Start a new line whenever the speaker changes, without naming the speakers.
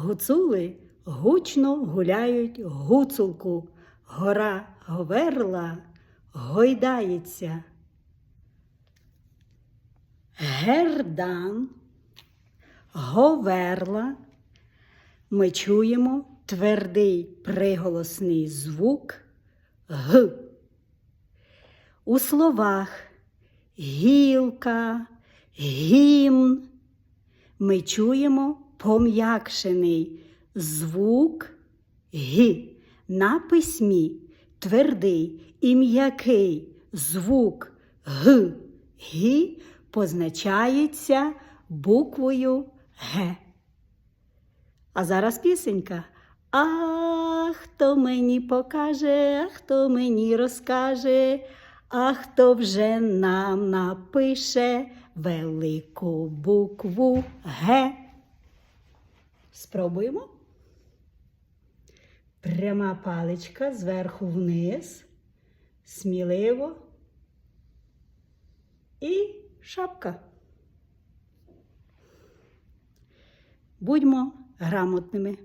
Гуцули гучно гуляють гуцулку. Гора Говерла гойдається. Гердан, Говерла. Ми чуємо твердий приголосний звук Г. У словах гілка, гімн ми чуємо пом'якшений звук Г. На письмі твердий і м'який звук Г. Г позначається буквою Г. А зараз пісенька. А хто мені покаже, а хто мені розкаже, а хто вже нам напише велику букву Г. Спробуємо. Пряма паличка зверху вниз, сміливо і шапка. Будьмо грамотними.